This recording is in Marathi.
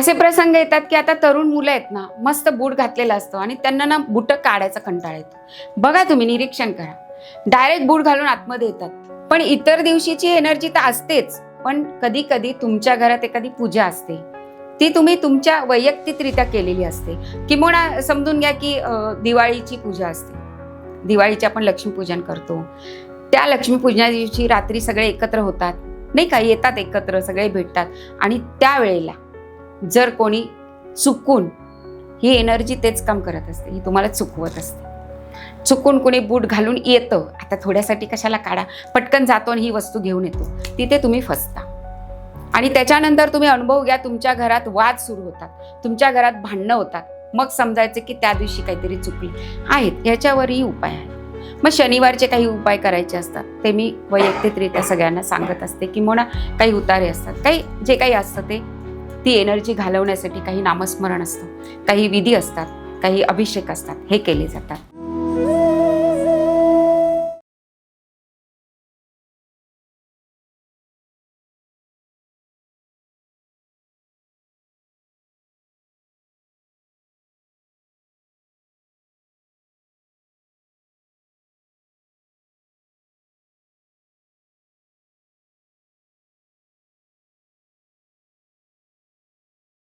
असे प्रसंग येतात की आता तरुण मुलं आहेत ना मस्त बूट घातलेला असतो आणि त्यांना ना बुट काढायचा कंटाळा येतो. बघा तुम्ही निरीक्षण करा. डायरेक्ट बूट घालून आतमध्ये येतात. पण इतर दिवशीची एनर्जी तर असतेच. पण कधी कधी तुमच्या घरात एखादी पूजा असते. ती तुम्ही तुमच्या वैयक्तिकरित्या केलेली असते. किंवा समजून घ्या की दिवाळीची पूजा असते. दिवाळीची आपण लक्ष्मीपूजन करतो. त्या लक्ष्मीपूजना दिवशी रात्री सगळे एकत्र होतात. नाही का? येतात एकत्र सगळे भेटतात. आणि त्यावेळेला जर कोणी चुकून ही एनर्जी तेच काम करत असते ही तुम्हाला चुकवत असते. चुकून कुणी बूट घालून येतं आता थोड्यासाठी कशाला काढा? पटकन जातो आणि ही वस्तू घेऊन येतो. तिथे तुम्ही फसता. आणि त्याच्यानंतर तुम्ही अनुभव घ्या तुमच्या घरात वाद सुरू होतात. तुमच्या घरात भांडणं होतात. मग समजायचं की त्या दिवशी काहीतरी चुकली. आहेत याच्यावरही उपाय आहे मग शनिवारचे काही उपाय करायचे असतात. ते मी वैयक्तिकरित्या सगळ्यांना सांगत असते किंवा काही उतारे असतात. काही जे काही असतं ते ती एनर्जी घालवण्यासाठी काही नामस्मरण असतं काही विधी असतात काही अभिषेक असतात हे केले जातात.